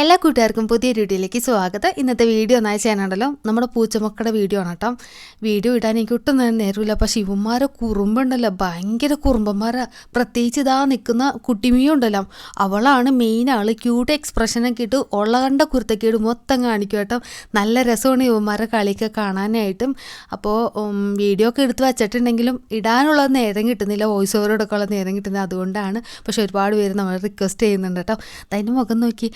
എല്ലാ കൂട്ടുകാർക്കും പുതിയ വീഡിയോയിലേക്ക് സ്വാഗതം. ഇന്നത്തെ വീഡിയോ ഒന്നായി ചെയ്യാനുണ്ടല്ലോ. നമ്മുടെ പൂച്ചമക്കളുടെ വീഡിയോ ആണ് കേട്ടോ. വീഡിയോ ഇടാൻ എനിക്ക് ഒട്ടും നേരം നേരമില്ല. പക്ഷെ ഇവന്മാരെ കുറുമ്പുണ്ടല്ലോ. ഭയങ്കര കുറുമ്പന്മാരാ. പ്രത്യേകിച്ച് ഇതാ നിൽക്കുന്ന കുട്ടിമിയും ഉണ്ടല്ലോ. അവളാണ് മെയിൻ ആൾ ക്യൂട്ട് എക്സ്പ്രഷനൊക്കെ ഇട്ട് ഉള്ള കണ്ട കുരുത്തക്കേട് മൊത്തം കാണിക്കും കേട്ടോ. നല്ല രസമാണ് ഇവന്മാരെ കളിയൊക്കെ കാണാനായിട്ടും. അപ്പോൾ വീഡിയോ ഒക്കെ എടുത്ത് വച്ചിട്ടുണ്ടെങ്കിലും ഇടാനുള്ള നേരം കിട്ടുന്നില്ല. വോയിസ് ഓവറോടൊക്കെ ഉള്ള നേരം കിട്ടുന്നില്ല. അതുകൊണ്ടാണ് പക്ഷെ ഒരുപാട് പേര് നമ്മൾ റിക്വസ്റ്റ് ചെയ്യുന്നുണ്ട് കേട്ടോ. അതിന്റെ മുഖം നോക്കി.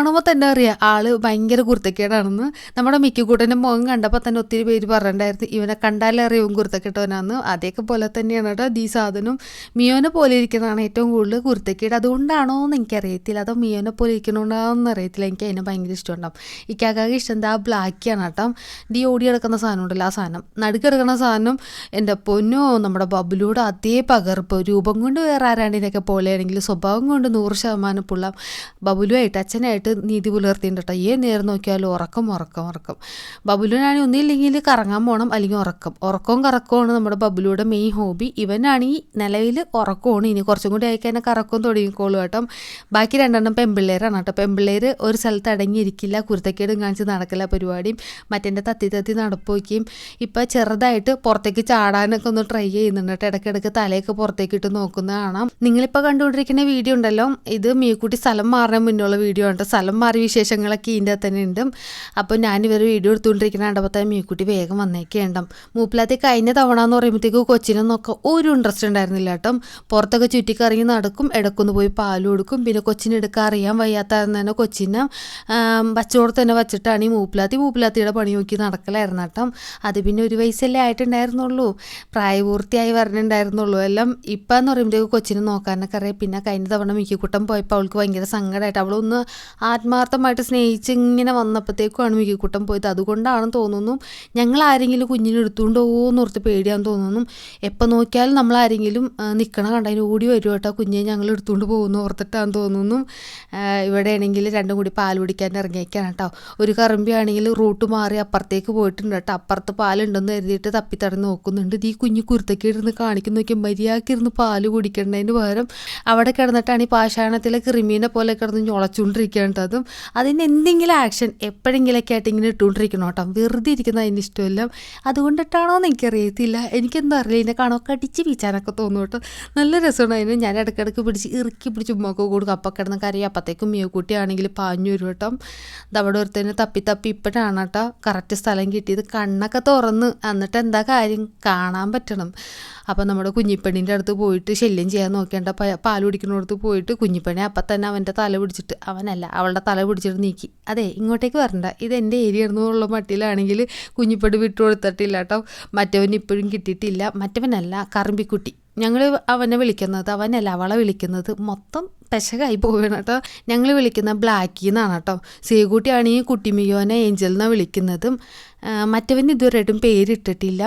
കാണുമ്പോൾ തന്നെ അറിയാം ആൾ ഭയങ്കര കുർത്തക്കേടാണെന്ന് നമ്മുടെ മിക്കുകൂട്ടന്റെ മുഖം കണ്ടപ്പോൾ തന്നെ ഒത്തിരി പേര് പറഞ്ഞിട്ടുണ്ടായിരുന്നു ഇവനെ കണ്ടാലേ അറിയും കുർത്തക്കെട്ടവനാന്ന് അതേക്കെ പോലെ തന്നെയാണ് കേട്ടോ ഈ സാധനം. മിയോനെ പോലെ ഇരിക്കുന്നതാണ് ഏറ്റവും കൂടുതൽ കുർത്തക്കേട് അതുകൊണ്ടാണോ എന്ന് എനിക്കറിയത്തില്ല. അതോ മിയോനെ പോലെ ഇരിക്കണോണ്ടാണെന്ന് അറിയത്തില്ല. എനിക്ക് അതിനെ ഭയങ്കര ഇഷ്ടമുണ്ടാവും. ഇക്കാക്കാക്ക് ഇഷ്ടം എന്താ ബ്ലാക്കിയാണ് കേട്ടോ. ഡി ഓടി കിടക്കുന്ന സാധനം ഉണ്ടല്ലോ ആ സാധനം. നടുക്ക് കിടക്കുന്ന സാധനം എന്റെ പൊന്നോ നമ്മുടെ ബബുലൂടെ അതേ പകർപ്പ്. രൂപം കൊണ്ട് വേറെ ആരാണ്ടിനൊക്കെ പോലെയാണെങ്കിൽ സ്വഭാവം കൊണ്ട് നൂറ് ശതമാനം പുള്ള. ബബുലുമായിട്ട് അച്ഛനായിട്ട് നീതി പുലർത്തിയിട്ടുണ്ട് കേട്ടോ ഏ നേരം നോക്കിയാലും ഉറക്കം ഉറക്കം ഉറക്കം. ബബുലുവിനാണെങ്കിൽ ഒന്നില്ലെങ്കിൽ കറങ്ങാൻ പോകണം അല്ലെങ്കിൽ ഉറക്കം. ഉറക്കവും കറക്കവുമാണ് നമ്മുടെ ബബുലുവിടെ മെയിൻ ഹോബി ഇവനാണെങ്കിൽ നിലവിൽ ഉറക്കമാണ്. ഇനി കുറച്ചും കൂടി ആയിക്കഴിഞ്ഞാൽ കറക്കവും തുടങ്ങിക്കോളൂ കേട്ടോ. ബാക്കി രണ്ടെണ്ണം പെമ്പിള്ളേരാണ് കേട്ടോ. പെമ്പിള്ളേർ ഒരു സ്ഥലത്ത് അടങ്ങിയിരിക്കില്ല. കുരുത്തക്കേടും കാണിച്ച് നടക്കില്ല പരിപാടിയും മറ്റേന്റെ തത്തി തത്തി നടപ്പോക്കിയും ഇപ്പം ചെറുതായിട്ട് പുറത്തേക്ക് ചാടാനൊക്കെ ഒന്ന് ട്രൈ ചെയ്യുന്നുണ്ട് കേട്ടോ. ഇടയ്ക്കിടയ്ക്ക് തലയൊക്കെ പുറത്തേക്ക് ഇട്ട് നോക്കുന്നത് കാണാം നിങ്ങളിപ്പോൾ കണ്ടുകൊണ്ടിരിക്കുന്ന വീഡിയോ ഉണ്ടല്ലോ. ഇത് മീക്കുട്ടി സ്ഥലം മാറാൻ മുന്നുള്ള വീഡിയോ ആണ് സ്ഥലം മാറി വിശേഷങ്ങളൊക്കെ ഇതിന്റെ തന്നെ ഉണ്ട്. അപ്പോൾ ഞാനിവർ വീഡിയോ എടുത്തുകൊണ്ടിരിക്കുന്ന കണ്ടപ്പോൾ തന്നെ മീക്കുട്ടി വേഗം വന്നേക്കേണ്ടം മൂപ്പിലാത്തി കഴിഞ്ഞ തവണ എന്ന് പറയുമ്പോഴത്തേക്ക് കൊച്ചിനെ നോക്കാൻ ഒരു ഇൻട്രസ്റ്റ് ഉണ്ടായിരുന്നില്ല കേട്ടോ. പുറത്തൊക്കെ ചുറ്റിക്കറങ്ങി നടക്കും ഇടക്കൊന്ന് പോയി പാൽ കൊടുക്കും. പിന്നെ കൊച്ചിനെ എടുക്കാൻ അറിയാൻ വയ്യാത്തായിരുന്നു തന്നെ കൊച്ചിനെ വച്ചോട് തന്നെ വച്ചിട്ടാണ് ഈ മൂപ്പിലാത്തി. മൂപ്പിലാത്തിയുടെ പണി നോക്കി നടക്കലായിരുന്നു കേട്ടോ. അത് പിന്നെ ഒരു വയസ്സല്ലേ ആയിട്ടുണ്ടായിരുന്നുള്ളൂ. പ്രായപൂർത്തിയായി വരണുണ്ടായിരുന്നുള്ളൂ. എല്ലാം ഇപ്പം എന്ന് പറയുമ്പോഴത്തേക്ക് കൊച്ചിനെ നോക്കാനൊക്കെ അറിയാം. പിന്നെ കഴിഞ്ഞ തവണ മിക്കിക്കുട്ടം പോയപ്പോൾ അവൾക്ക് ഭയങ്കര സങ്കടമായിട്ട് അവളൊന്ന് ആത്മാർത്ഥമായിട്ട് സ്നേഹിച്ച് ഇങ്ങനെ വന്നപ്പോഴത്തേക്കുമാണ് മികക്കൂട്ടം പോയത്. അതുകൊണ്ടാണെന്ന് തോന്നുന്നു ഞങ്ങൾ ആരെങ്കിലും കുഞ്ഞിനെ എടുത്തുകൊണ്ടോ എന്ന് ഓർത്ത് പേടിയാന്ന് തോന്നുന്നു. എപ്പോൾ നോക്കിയാലും നമ്മൾ ആരെങ്കിലും നിൽക്കണ കണ്ടതിന് ഓടി വരും കേട്ടോ കുഞ്ഞിനെ ഞങ്ങൾ എടുത്തുകൊണ്ട് പോകുന്നു ഓർത്തിട്ടാന്ന് തോന്നുന്നു. ഇവിടെ ആണെങ്കിൽ രണ്ടും കൂടി പാൽ കുടിക്കാൻ ഇറങ്ങിയേക്കാണ് കേട്ടോ. ഒരു കറമ്പിയാണെങ്കിൽ റൂട്ട് മാറി അപ്പുറത്തേക്ക് പോയിട്ടുണ്ട് കേട്ടോ. അപ്പുറത്ത് പാലുണ്ടെന്ന് കരുതിയിട്ട് തപ്പിത്തടന്ന് നോക്കുന്നുണ്ട്. ഈ കുഞ്ഞു കുരുത്തൊക്കെ ഇരുന്ന് കാണിക്കുന്ന നോക്കി മര്യാദയ്ക്ക് പാൽ കുടിക്കേണ്ടതിന് പകരം അവിടെ കിടന്നിട്ടാണ് ഈ പാഷാണത്തിലെ ക്രിമീനെ പോലെ കിടന്ന് ഞൊളച്ചുകൊണ്ടിരിക്കുകയാണ് കേട്ടോ അതും അതിന് എന്തെങ്കിലും ആക്ഷൻ എപ്പോഴെങ്കിലൊക്കെ ആയിട്ട് ഇങ്ങനെ ഇട്ടുകൊണ്ടിരിക്കണം കേട്ടോ. വെറുതെ ഇരിക്കുന്ന അതിന്റെ ഇഷ്ടമല്ല. അതുകൊണ്ടിട്ടാണോ എന്ന് എനിക്കറിയത്തില്ല. എനിക്കെന്താ അറിയില്ല. ഇതിനെ കാണോ കടിച്ച് വീച്ചാനൊക്കെ തോന്നും കേട്ടോ. നല്ല രസമാണ് അതിന്. ഞാൻ ഇടയ്ക്കിടയ്ക്ക് പിടിച്ച് ഇറുക്കി പിടിച്ച് ഉമ്മൊക്കെ കൊടുക്കും. അപ്പം കിടന്ന് കറിയും അപ്പത്തേക്കും മിയക്കുട്ടിയാണെങ്കിൽ പാഞ്ഞു വരും കേട്ടോ. അവിടെ ഒരുത്തന്നെ തപ്പി തപ്പി ഇപ്പോഴാണ് കേട്ടോ. കറക്റ്റ് സ്ഥലം കിട്ടിയത്. കണ്ണൊക്കെ തുറന്ന്. എന്നിട്ട് എന്താ കാര്യം? കാണാൻ പറ്റണം. അപ്പം നമ്മുടെ കുഞ്ഞിപ്പെണ്ണിന്റെ അടുത്ത് പോയിട്ട് ശല്യം ചെയ്യാൻ നോക്കേണ്ട പാൽ കുടിക്കുന്നിടത്ത് പോയിട്ട് കുഞ്ഞിപ്പണി അപ്പം തന്നെ അവന്റെ തല പിടിച്ചിട്ട് അവനല്ല അവളുടെ തല പിടിച്ചിട്ട് നീക്കി. അതെ ഇങ്ങോട്ടേക്ക് വരണ്ട. ഇത് എന്റെ ഏരിയ എന്നുള്ള മട്ടിലാണെങ്കിൽ കുഞ്ഞിപ്പണി വിട്ടു കൊടുത്തിട്ടില്ല കേട്ടോ മറ്റവൻ ഇപ്പോഴും കിട്ടിയിട്ടില്ല. മറ്റവനല്ല കറമ്പിക്കുട്ടി. ഞങ്ങൾ അവനെ വിളിക്കുന്നത് അവനല്ല അവളെ വിളിക്കുന്നത് മൊത്തം പെശകായി പോവുകയാണ് കേട്ടോ. ഞങ്ങൾ വിളിക്കുന്ന ബ്ലാക്കി എന്നാണ് കേട്ടോ. കുട്ടി കുട്ടിമിയോനെ ഏഞ്ചൽ എന്നാണ് വിളിക്കുന്നതും. മറ്റവന് ഇതുവരെയായിട്ടും പേരിട്ടിട്ടില്ല.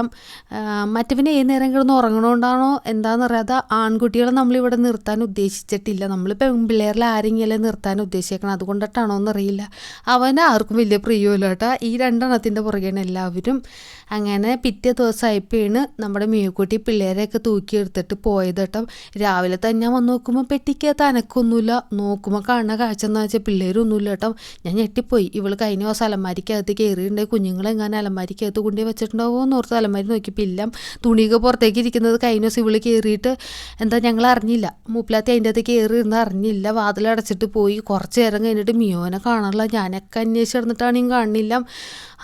മറ്റവന് ഏത് നേരം കിടന്ന് ഉറങ്ങണോണ്ടാണോ എന്താണെന്ന് അറിയാതെ ആൺകുട്ടികളെ നമ്മളിവിടെ നിർത്താൻ ഉദ്ദേശിച്ചിട്ടില്ല. നമ്മൾ പെൺപിള്ളേരിൽ ആരെങ്കിലും നിർത്താൻ ഉദ്ദേശിക്കണം അതുകൊണ്ടിട്ടാണോ എന്നറിയില്ല അവന് ആർക്കും വലിയ പ്രിയമല്ലോ കേട്ടോ. ഈ രണ്ടെണ്ണത്തിന്റെ പുറകെയാണ് എല്ലാവരും. അങ്ങനെ പിറ്റേ ദിവസമായപ്പോഴാണ് നമ്മുടെ മീക്കുട്ടി പിള്ളേരെയൊക്കെ തൂക്കിയെടുത്തിട്ട് പോയത് കേട്ടോ. രാവിലെ തന്നെ വന്ന് നോക്കുമ്പോൾ പെട്ടിക്കകത്ത് അനക്കൊന്നുമില്ല നോക്കുമ്പോൾ കാണുന്ന കാഴ്ച എന്ന് വെച്ചാൽ പിള്ളേരൊന്നുമില്ല കേട്ടോ. ഞാൻ ഞെട്ടിപ്പോയി. ഇവൾ കഴിഞ്ഞ ദിവസം അലമാരിക്കകത്ത് കയറിയിട്ടുണ്ടെങ്കിൽ കുഞ്ഞുങ്ങളെങ്ങാനും അലമാരിക്കകത്ത് കൊണ്ടുപോയി വെച്ചിട്ടുണ്ടാവോ എന്ന് ഓർത്ത് അലമാരി നോക്കിയപ്പോൾ ഇല്ല. തുണിയൊക്കെ പുറത്തേക്ക് ഇരിക്കുന്നത് കഴിഞ്ഞ ദിവസം ഇവൾ കയറിയിട്ട് എന്താ ഞങ്ങൾ അറിഞ്ഞില്ല. മൂപ്പിലാത്തി അതിന്റെ അകത്ത് കയറി ഇരുന്ന് അറിഞ്ഞില്ല. വാതിലടച്ചിട്ട് പോയി. കുറച്ച് നേരം കഴിഞ്ഞിട്ട് മിയോനെ കാണാനുള്ള ഞാനൊക്കെ അന്വേഷിച്ച് നടന്നിട്ടാണെങ്കിൽ കാണുന്നില്ല.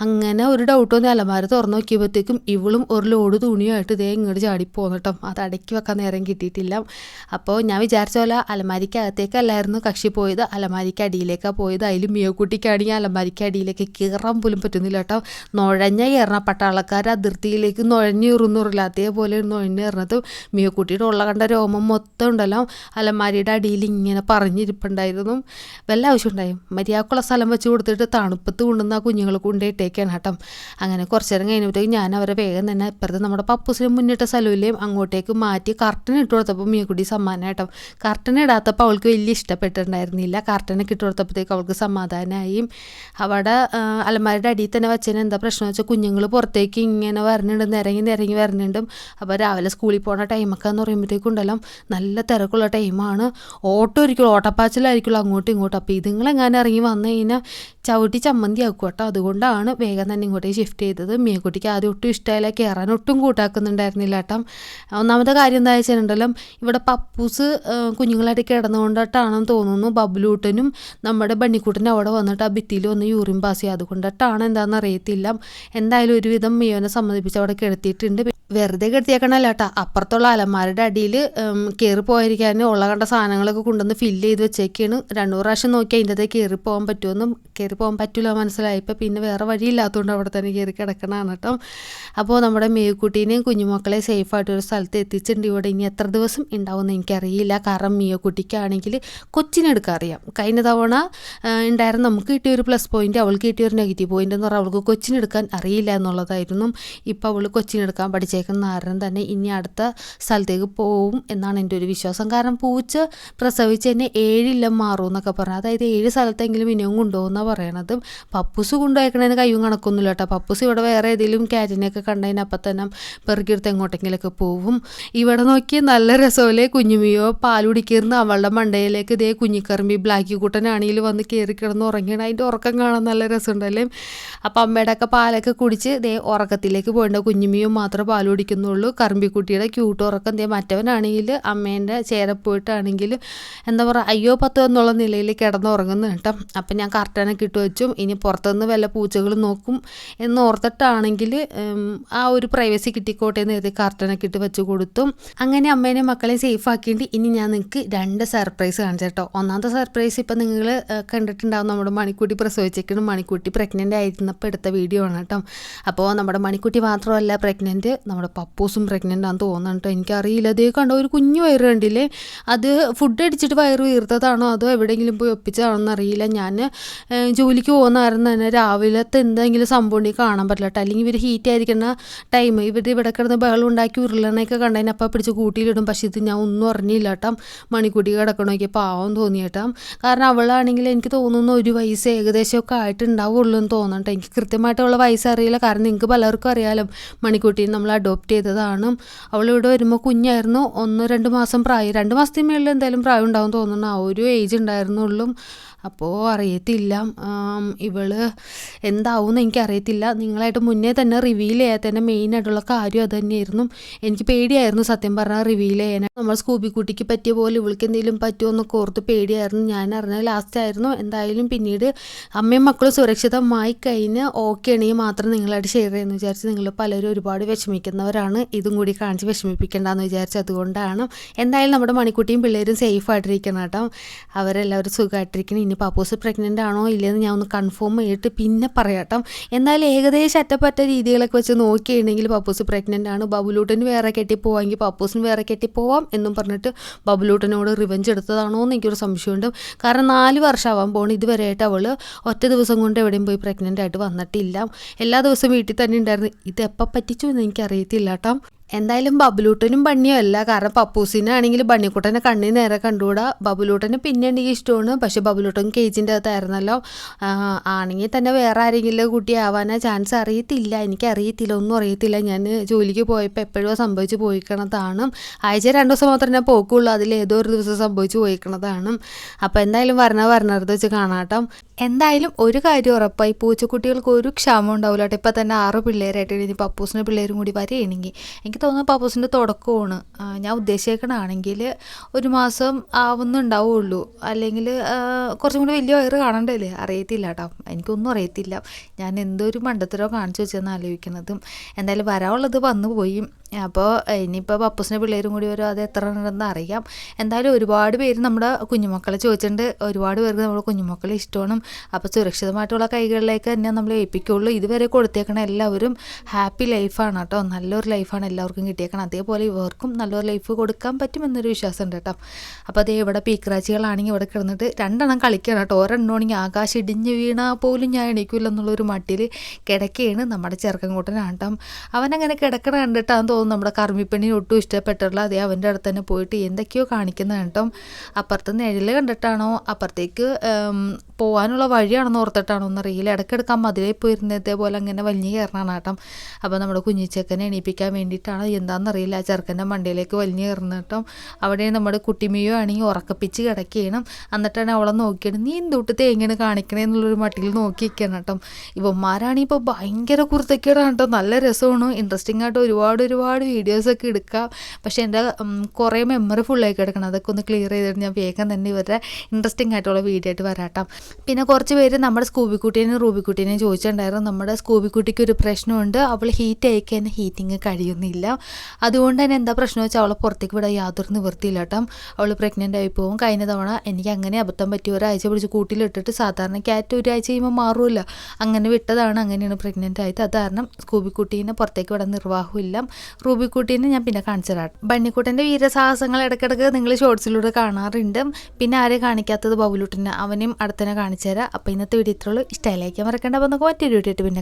അങ്ങനെ ഒരു ഡൗട്ട് വന്ന്. അലമാര തുറന്നു. നോക്കിയപ്പോഴത്തേക്കും ഇവളും ഒരു ലോഡ് തുണിയായിട്ട് ഇതേ ഇങ്ങോട്ട് ചാടി പോന്നിട്ടും അത് അടക്കി വെക്കാൻ നേരം കിട്ടിയിട്ടില്ല. അപ്പോൾ ഞാൻ വിചാരിച്ച പോലെ അലമാരിക്കകത്തേക്കല്ലായിരുന്നു കക്ഷി പോയത്. അലമാരിക്ക് അടിയിലേക്കാണ് പോയത്. അതിൽ മിയോക്കുട്ടിക്കാണെങ്കിൽ അലമാരിക്ക് അടിയിലേക്ക് കയറാൻ പോലും പറ്റുന്നില്ല കേട്ടോ. നുഴഞ്ഞ കയറണ പട്ടാളക്കാർ അതിർത്തിയിലേക്ക് നുഴഞ്ഞിറുന്നുറില്ല അതേപോലെ നുഴഞ്ഞേറുന്നത് മിയോക്കുട്ടിയുടെ ഉള്ള കണ്ട രോമം മൊത്തം ഉണ്ടല്ലോ. അലമാരിയുടെ അടിയിൽ ഇങ്ങനെ പറഞ്ഞിരിപ്പുണ്ടായിരുന്നു. വല്ല ആവശ്യം ഉണ്ടായും മര്യാദക്കുള്ള സ്ഥലം വെച്ച് കൊടുത്തിട്ട് തണുപ്പത്ത് കൊണ്ടുവന്ന കുഞ്ഞുങ്ങൾ കൊണ്ടേട്ടേക്കാണ് കേട്ടോ. അങ്ങനെ കുറച്ചു നേരം കഴിഞ്ഞപ്പോഴത്തേക്കും ഞാൻ അവരെ വേഗം തന്നെ ഇപ്പുറത്ത് നമ്മുടെ പപ്പൂസിന് മുന്നിട്ട സ്ഥലമില്ലേ അങ്ങോട്ടേക്ക് മാറ്റി കർട്ടൻ ഇട്ട് കൊടുത്തപ്പോൾ മിയക്കുട്ടി സമ്മാനമായിട്ടും കർട്ടൻ ഇടാത്തപ്പോൾ അവൾക്ക് വലിയ ഇഷ്ടപ്പെട്ടിട്ടുണ്ടായിരുന്നില്ല. കർട്ടനൊക്കെ ഇട്ട് കൊടുത്തപ്പോഴത്തേക്ക് അവൾക്ക് സമാധാനമായി അവിടെ അലമാരയുടെ അടിയിൽ തന്നെ വച്ചതിന് എന്താ പ്രശ്നം വെച്ചാൽ കുഞ്ഞുങ്ങൾ പുറത്തേക്ക് ഇങ്ങനെ വരുന്നുണ്ട് നിരങ്ങി നിരങ്ങി വരണുണ്ടും. അപ്പോൾ രാവിലെ സ്കൂളിൽ പോകുന്ന ടൈമൊക്കെ എന്ന് പറയുമ്പോഴത്തേക്കുണ്ടല്ലോ നല്ല തിരക്കുള്ള ടൈമാണ്. ഓട്ടോ ഒരിക്കലും ഓട്ടപ്പാച്ചിലായിരിക്കുള്ളൂ അങ്ങോട്ടും ഇങ്ങോട്ടും. അപ്പോൾ ഇതുങ്ങളെങ്ങാനും ഇറങ്ങി വന്നു കഴിഞ്ഞാൽ ചവിട്ടി ചമ്മന്തി ആക്കും കേട്ടോ. അതുകൊണ്ടാണ് വേഗം തന്നെ ഇങ്ങോട്ടേക്ക് ഷിഫ്റ്റ് ചെയ്തത്. മിയക്കുട്ടിക്ക് ആദ്യം ഒട്ടും ഇഷ്ടമായില്ല കയറാൻ ഒട്ടും കൂട്ടാക്കുന്നുണ്ടായിരുന്നില്ല ഏട്ടം ഒന്നാമത്തെ കാര്യം എന്താ വെച്ചിട്ടുണ്ടല്ലോ ഇവിടെ പപ്പൂസ് കുഞ്ഞുങ്ങളായിട്ട് കിടന്നുകൊണ്ടിട്ടാണെന്ന് തോന്നുന്നു. ബബ്ലൂട്ടനും നമ്മുടെ ബണ്ണിക്കുട്ടനും അവിടെ വന്നിട്ട് ആ ഭിത്തിയിൽ വന്ന് യൂറിൻ പാസ് ചെയ്യുക അതുകൊണ്ടിട്ടാണ് എന്താണെന്ന് അറിയത്തില്ല. എന്തായാലും ഒരുവിധം മിയോനെ സമ്മതിപ്പിച്ച് അവിടെ കിടത്തിയിട്ടുണ്ട്. വെറുതെ കെടുത്തിയേക്കണല്ലാട്ടാ. അപ്പുറത്തുള്ള അലമാരുടെ അടിയിൽ കയറി പോയിരിക്കാൻ ഉള്ള കണ്ട സാധനങ്ങളൊക്കെ കൊണ്ടുവന്ന് ഫില്ല് ചെയ്ത് വെച്ചേക്കാണ്. രണ്ടു പ്രാവശ്യം നോക്കി അതിന്റെ കയറി പോകാൻ പറ്റുമെന്നും കയറി പോകാൻ പറ്റില്ല മനസ്സിലായപ്പോൾ പിന്നെ വേറെ വഴിയില്ലാത്തതുകൊണ്ട് അവിടെ തന്നെ കയറി കിടക്കണതാണ് കേട്ടോ. അപ്പോൾ നമ്മുടെ മേക്കുട്ടീനെയും കുഞ്ഞുമക്കളെ സേഫായിട്ട് ഒരു സ്ഥലത്ത് എത്തിച്ചിട്ടുണ്ട് ഇവിടെ. ഇനി എത്ര ദിവസം ഉണ്ടാവുമെന്ന് എനിക്കറിയില്ല. കാരണം മിയക്കുട്ടിക്കാണെങ്കിൽ കൊച്ചിനെടുക്കാൻ അറിയാം. കഴിഞ്ഞ തവണ ഉണ്ടായിരുന്ന നമുക്ക് കിട്ടിയ ഒരു പ്ലസ് പോയിന്റ് അവൾക്ക് കിട്ടിയ ഒരു നെഗറ്റീവ് പോയിന്റ് എന്ന് പറഞ്ഞാൽ അവൾക്ക് കൊച്ചിനെടുക്കാൻ അറിയില്ല എന്നുള്ളതായിരുന്നു. ഇപ്പോൾ അവൾ കൊച്ചിനെടുക്കാൻ പഠിച്ചേക്കുന്ന കാരണം തന്നെ ഇനി അടുത്ത സ്ഥലത്തേക്ക് പോവും എന്നാണ് എന്റെ ഒരു വിശ്വാസം. കാരണം പൂച്ച പ്രസവിച്ച് തന്നെ ഏഴില്ലം മാറും എന്നൊക്കെ പറഞ്ഞു. അതായത് ഏഴ് സ്ഥലത്തെങ്കിലും ഇനിയും കൊണ്ടുപോകുന്ന പറയണത്. പപ്പൂസ് കൊണ്ടുപോയേക്കണതിന് കയ്യും കണക്കൊന്നുമില്ല കേട്ടോ. പപ്പൂസ് ഇവിടെ വേറെ ഏതെങ്കിലും കാറ്റിനെയൊക്കെ കണ്ടതിന് അപ്പം തന്നെ പെറുക്കിയെടുത്ത് എങ്ങോട്ടെങ്കിലൊക്കെ പോവും. ഇവിടെ നോക്കി നല്ല രസമല്ലേ? കുഞ്ഞുമിയോ പാൽ കുടിക്കുന്ന അവളുടെ മണ്ടയിലേക്ക് ഇതേ കുഞ്ഞിക്കറമ്പി ബ്ലാക്കി കൂട്ടനാണെങ്കിൽ വന്ന് കയറി കിടന്ന് ഉറങ്ങിയാണ്. അതിന്റെ ഉറക്കം കാണാൻ നല്ല രസമുണ്ടല്ലേ? അപ്പം അമ്മയുടെ ഒക്കെ പാലൊക്കെ കുടിച്ച് ഇതേ ഉറക്കത്തിലേക്ക് പോയിട്ടുണ്ട്. കുഞ്ഞുമിയും മാത്രം പാൽ കുടിക്കുന്നുള്ളൂ കറമ്പിക്കുട്ടിയുടെ ക്യൂട്ട് ഉറക്കം. ദേ മറ്റവനാണെങ്കിൽ അമ്മേന്റെ ചേര എന്താ പറയുക അയ്യോ പത്തോ എന്നുള്ള നിലയിൽ കിടന്നുറങ്ങുന്നു കേട്ടോ. അപ്പം ഞാൻ കർട്ടനൊക്കെ ഇട്ട് വെച്ചു. ഇനി പുറത്തുനിന്ന് വല്ല പൂച്ചകൾ നോക്കും എന്ന് ഓർത്തിട്ടാണെങ്കിൽ ആ ഒരു പ്രൈവസി കിട്ടിക്കോട്ടെ എന്ന് കരുതി കർട്ടനൊക്കെ ഇട്ട് വെച്ച് കൊടുത്തു. അങ്ങനെ അമ്മേനെ മക്കളെ സേഫ് ആക്കിയിട്ട് ഇനി ഞാൻ നിങ്ങൾക്ക് രണ്ട് സർപ്രൈസ് കാണിച്ചു കേട്ടോ. ഒന്നാമത്തെ സർപ്രൈസ് ഇപ്പം നിങ്ങൾ കണ്ടിട്ടുണ്ടാവും നമ്മുടെ മണിക്കുട്ടി പ്രസവിച്ചേക്കണം മണിക്കുട്ടി പ്രഗ്നന്റ് ആയിരുന്നപ്പോൾ എടുത്ത വീഡിയോ ആണ് കേട്ടോ. അപ്പോൾ നമ്മുടെ മണിക്കുട്ടി മാത്രമല്ല പ്രഗ്നന്റ് നമ്മുടെ പപ്പൂസും പ്രഗ്നന്റ് ആണെന്ന് തോന്നുന്നുണ്ട് എനിക്കറിയില്ല. അതേ കണ്ട ഒരു കുഞ്ഞു വയറ് കണ്ടില്ലേ? അത് ഫുഡ് അടിച്ചിട്ട് വയറ് വീർത്തതാണോ അതോ എവിടെയെങ്കിലും പോയി ഒപ്പിച്ചതാണോ എന്നറിയില്ല ഞാൻ ജോലിക്ക് പോകുന്നതായിരുന്നു തന്നെ രാവിലത്തെ എന്തെങ്കിലും സംഭവം ഉണ്ടെങ്കിൽ കാണാൻ പറ്റില്ല അല്ലെങ്കിൽ ഇവർ ഹീറ്റ് ആയിരിക്കുന്ന ടൈം ഇവർ ഇവിടെ കിടന്ന് ബഹളം ഉണ്ടാക്കി ഉരുളണയൊക്കെ കണ്ടതിന് അപ്പം പിടിച്ച് കൂട്ടിയിലിടും. പക്ഷേ ഇത് ഞാൻ ഒന്നും അറിഞ്ഞില്ല കേട്ടോ. മണിക്കുട്ടി കിടക്കണമെങ്കിൽ പാവം തോന്നി കേട്ടോ. കാരണം അവളാണെങ്കിൽ എനിക്ക് തോന്നുന്നു ഒരു വയസ്സ് ഏകദേശമൊക്കെ ആയിട്ടുണ്ടാവുള്ളൂ എന്ന് തോന്നട്ടെ എനിക്ക് കൃത്യമായിട്ടുള്ള വയസ്സ് അറിയില്ല. കാരണം നിങ്ങൾക്ക് പലർക്കും അറിയാലോ മണിക്കൂട്ടി നമ്മൾ അഡോപ്റ്റ് ചെയ്തതാണ്. അവൾ ഇവിടെ വരുമ്പോൾ കുഞ്ഞായിരുന്നു. ഒന്ന് രണ്ട് മാസം പ്രായം. രണ്ട് മാസത്തിന് മേളിൽ എന്തായാലും പ്രായം ഉണ്ടാവും തോന്നുന്നു. ആ ഒരു ഏജ് ഉണ്ടായിരുന്നുള്ളൂ. അപ്പോൾ അറിയത്തില്ല. ഇവൾ ഇവൾ എന്താവും എന്ന് എനിക്കറിയത്തില്ല. നിങ്ങളായിട്ട് മുന്നേ തന്നെ റിവീൽ ചെയ്യാൻ തന്നെ മെയിൻ ആയിട്ടുള്ള കാര്യം അത് തന്നെയായിരുന്നു എനിക്ക് പേടിയായിരുന്നു സത്യം പറഞ്ഞാൽ റിവീൽ ചെയ്യാൻ. നമ്മൾ സ്കൂബി കുട്ടിക്ക് പറ്റിയ പോലെ ഇവൾക്ക് എന്തെങ്കിലും പറ്റുമോ എന്നൊക്കെ ഓർത്ത് പേടിയായിരുന്നു. ഞാൻ അറിഞ്ഞത് ലാസ്റ്റ് ആയിരുന്നു. എന്തായാലും പിന്നീട് അമ്മയും മക്കളും സുരക്ഷിതമായി കഴിഞ്ഞ് ഓക്കെ ആണെങ്കിൽ മാത്രം നിങ്ങളായിട്ട് ഷെയർ ചെയ്യുന്നു വിചാരിച്ച് നിങ്ങൾ പലരും ഒരുപാട് വിഷമിക്കുന്നവരാണ്. ഇതും കൂടി കാണിച്ച് വിഷമിപ്പിക്കേണ്ടെന്ന് വിചാരിച്ച് അതുകൊണ്ടാണ്. എന്തായാലും നമ്മുടെ മണിക്കുട്ടിയും പിള്ളേരും സേഫ് ആയിട്ടിരിക്കണം കേട്ടോ. അവരെല്ലാവരും സുഖമായിട്ടിരിക്കണം ഇനി പപ്പൂസ് പ്രഗ്നന്റ് ആണോ ഇല്ലയെന്ന് ഞാൻ ഒന്ന് കൺഫേം ചെയ്തിട്ട് പിന്നെ പറയാട്ടോ. എന്നാലും ഏകദേശം അറ്റപ്പറ്റ രീതികളൊക്കെ വെച്ച് നോക്കിയിട്ടുണ്ടെങ്കിൽ പപ്പൂസ് പ്രഗ്നന്റ് ആണ്. ബബുലൂട്ടന് വേറെ കെട്ടി പോവാമെങ്കിൽ പപ്പൂസിന് വേറെ കെട്ടി പോവാം എന്നും പറഞ്ഞിട്ട് ബബുലൂട്ടനോട് റിവഞ്ച് എടുത്തതാണോ എന്ന് എനിക്കൊരു സംശയമുണ്ട്. കാരണം നാല് വർഷമാവാൻ പോകണം ഇതുവരെയായിട്ട് അവൾ ഒറ്റ ദിവസം കൊണ്ട് എവിടെയും പോയി പ്രഗ്നന്റ് ആയിട്ട് വന്നിട്ടില്ല. എല്ലാ ദിവസവും വീട്ടിൽ തന്നെ ഉണ്ടായിരുന്നു. ഇത് എപ്പോൾ പറ്റിച്ചു എന്ന് എനിക്കറിയത്തില്ല കേട്ടോ എന്തായാലും ബബുലൂട്ടനും ബണ്ണിയും അല്ല. കാരണം പപ്പൂസിനാണെങ്കിൽ ബണ്ണിക്കുട്ടനെ കണ്ണിന് നേരെ കണ്ടുകൂടാ. ബബുലൂട്ടന് പിന്നെ എനിക്ക് ഇഷ്ടമാണ്. പക്ഷെ ബബുലൂട്ടൻ കേജിന്റെ അകത്തായിരുന്നല്ലോ ആണെങ്കിൽ തന്നെ വേറെ ആരെങ്കിലും കുട്ടി ആവാനാ ചാൻസ് അറിയത്തില്ല. എനിക്ക് അറിയത്തില്ല ഒന്നും അറിയത്തില്ല. ഞാൻ ജോലിക്ക് പോയപ്പോൾ എപ്പോഴോ സംഭവിച്ചു പോയിക്കണതാണ്. ആഴ്ച രണ്ട് ദിവസം മാത്രമേ ഞാൻ പോക്കുള്ളൂ. അതിൽ ഏതോ ഒരു ദിവസം സംഭവിച്ചു പോയിക്കണതാണ്. അപ്പോൾ എന്തായാലും വരണ വരണത് വെച്ച് കാണാട്ടോ. എന്തായാലും ഒരു കാര്യം ഉറപ്പായി. പൂച്ചക്കുട്ടികൾക്ക് ഒരു ക്ഷാമം ഉണ്ടാവില്ല കേട്ടോ. ഇപ്പം തന്നെ ആറ് പിള്ളേരായിട്ട് ഇനി പപ്പൂസിന്റെ പിള്ളേരും കൂടി വരികയാണെങ്കിൽ എനിക്ക് തോന്നുന്നു പപ്പൂസിന്റെ തുടക്കമാണ്. ഞാൻ ഉദ്ദേശിക്കണാണെങ്കിൽ ഒരു മാസം ആവുന്നുണ്ടാവുള്ളൂ. അല്ലെങ്കിൽ കുറച്ചും കൂടി വലിയ വയറ് കാണണ്ടല്ലേ? അറിയത്തില്ല കേട്ടോ. എനിക്കൊന്നും അറിയത്തില്ല. ഞാൻ എന്തൊരു മണ്ടത്തരോ കാണിച്ചു വെച്ചെന്ന് ആലോചിക്കുന്നതും. എന്തായാലും വരാനുള്ളത് വന്നു പോയി അപ്പോൾ ഇനിയിപ്പോൾ പപ്പൂസിന്റെ പിള്ളേരും കൂടി വരും അത് എത്ര ഉണ്ടെന്ന് അറിയാം. എന്തായാലും ഒരുപാട് പേര് നമ്മുടെ കുഞ്ഞുമക്കളെ ചോദിച്ചിട്ടുണ്ട്. ഒരുപാട് പേർക്ക് നമ്മുടെ കുഞ്ഞുമക്കളെ ഇഷ്ടമാണ്. അപ്പോൾ സുരക്ഷിതമായിട്ടുള്ള കൈകളിലേക്ക് തന്നെ നമ്മൾ ഏൽപ്പിക്കുള്ളൂ ഇതുവരെ കൊടുത്തേക്കണ എല്ലാവരും ഹാപ്പി ലൈഫാണ് കേട്ടോ. നല്ലൊരു ലൈഫാണ് എല്ലാവർക്കും കിട്ടിയേക്കണം അതേപോലെ ഇവർക്കും നല്ലൊരു ലൈഫ് കൊടുക്കാൻ പറ്റുമെന്നൊരു വിശ്വാസം ഉണ്ട് കേട്ടോ. അപ്പോൾ അതേ ഇവിടെ പീക്രാച്ചികളാണെങ്കിൽ ഇവിടെ കിടന്നിട്ട് രണ്ടെണ്ണം കളിക്കണം കേട്ടോ. ഒരെണ്ണമാണെങ്കിൽ ആകാശം ഇടിഞ്ഞ് വീണാൽ പോലും ഞാൻ എണീക്കില്ല എന്നുള്ളൊരു മട്ടിൽ കിടക്കുകയാണ് നമ്മുടെ ചെറുക്കൻകൂട്ടനാണ് കേട്ടോ. അവനങ്ങനെ കിടക്കണ കണ്ടിട്ടാന്ന് തോന്നും നമ്മുടെ കർമ്മിപ്പണി ഒട്ടും ഇഷ്ടപ്പെട്ടുള്ള അതേ അവന്റെ അടുത്ത് തന്നെ പോയിട്ട് എന്തൊക്കെയോ കാണിക്കുന്ന കേട്ടോ. അപ്പുറത്ത് നിഴൽ കണ്ടിട്ടാണോ? അപ്പുറത്തേക്ക് പോകാനുള്ള വഴിയാണെന്ന് ഓർത്തിട്ടാണോ? എന്നറിയില്ല ഇടയ്ക്കിടയ്ക്ക് ആ മതിലേ പോയിരുന്നതേ പോലെ അങ്ങനെ വലിഞ്ഞ് കയറണാണ് കേട്ടോ. അപ്പോൾ നമ്മുടെ കുഞ്ഞിച്ചക്കനെ എണീപ്പിക്കാൻ വേണ്ടിയിട്ടാണ് എന്താണെന്നറിയില്ല. ആ ചെറുക്കന്റെ മണ്ടയിലേക്ക് വലിഞ്ഞ് കയറുന്നത് കേട്ടോ. അവിടെ നമ്മുടെ കുട്ടിമിയോ ആണെങ്കിൽ ഉറക്കപ്പിച്ച് കിടക്കുകയാണ്. എന്നിട്ടാണ് അവളെ നോക്കിയത് നീ എന്തൊട്ട് തേങ്ങനെ കാണിക്കണേ? എന്നുള്ളൊരു മട്ടിൽ നോക്കി നിൽക്കണം കേട്ടോ. ഇവന്മാരാണെങ്കിൽ ഇപ്പോൾ ഭയങ്കര കുർത്തക്കേടാണ് കേട്ടോ. നല്ല രസമാണ്. ഇൻട്രസ്റ്റിംഗ് ആയിട്ട് ഒരുപാട് ഒരുപാട് വീഡിയോസൊക്കെ എടുക്കാം. പക്ഷേ എന്റെ കുറേ മെമ്മറി ഫുള്ളായി കിടക്കണം അതൊക്കെ ഒന്ന് ക്ലിയർ ചെയ്തിട്ട് ഞാൻ വേഗം തന്നെ ഇവരുടെ ഇൻട്രസ്റ്റിംഗ് ആയിട്ടുള്ള വീഡിയോ ആയിട്ട് വരാട്ടാം. പിന്നെ കുറച്ച് പേര് നമ്മുടെ സ്കൂബിക്കുട്ടീനെയും റൂബിക്കുട്ടീനെയും ചോദിച്ചിട്ടുണ്ടായിരുന്നു. നമ്മുടെ സ്കൂബിക്കുട്ടിക്ക് ഒരു പ്രശ്നമുണ്ട്. അവൾ ഹീറ്റ് ആയിക്കാൻ തന്നെ ഹീറ്റിങ് കഴിയുന്നില്ല. അതുകൊണ്ട് തന്നെ എന്താ പ്രശ്നം വെച്ചാൽ അവളെ പുറത്തേക്ക് വിടാൻ യാതൊരു നിവൃത്തിയില്ല കേട്ടോ. അവൾ പ്രഗ്നന്റ് ആയി പോകും കഴിഞ്ഞ തവണ എനിക്ക് അങ്ങനെ അബദ്ധം പറ്റി ഒരാഴ്ച പിടിച്ച് കൂട്ടിലിട്ടിട്ട് സാധാരണ ക്യാറ്റ് ഒരാഴ്ച കഴിയുമ്പോൾ മാറുമില്ല അങ്ങനെ വിട്ടതാണ് അങ്ങനെയാണ് പ്രഗ്നന്റ് ആയത്. അത് കാരണം സ്കൂബിക്കുട്ടീനെ പുറത്തേക്ക് വിടാൻ നിർവാഹമില്ല റൂബിക്കുട്ടീനെ ഞാൻ പിന്നെ കാണിച്ചു തരാം ബണ്ണിക്കുട്ടന്റെ വീരസാഹസങ്ങൾ ഇടയ്ക്കിടയ്ക്ക് നിങ്ങൾ ഷോർട്സിലൂടെ കാണാറുണ്ട്. പിന്നെ ആരെ കാണിക്കാത്തത് ബൗലുട്ടിനെ അവനും അടുത്തന്നെ കാണിച്ചു തരാം അപ്പോൾ ഇന്നത്തെ വീഡിയോ ഇത്രയുള്ളൂ ഇഷ്ടമായി ലൈക്കാൻ മറക്കേണ്ട. അപ്പോൾ നമുക്ക് മറ്റൊരു വീഡിയോ ആയിട്ട് പിന്നെ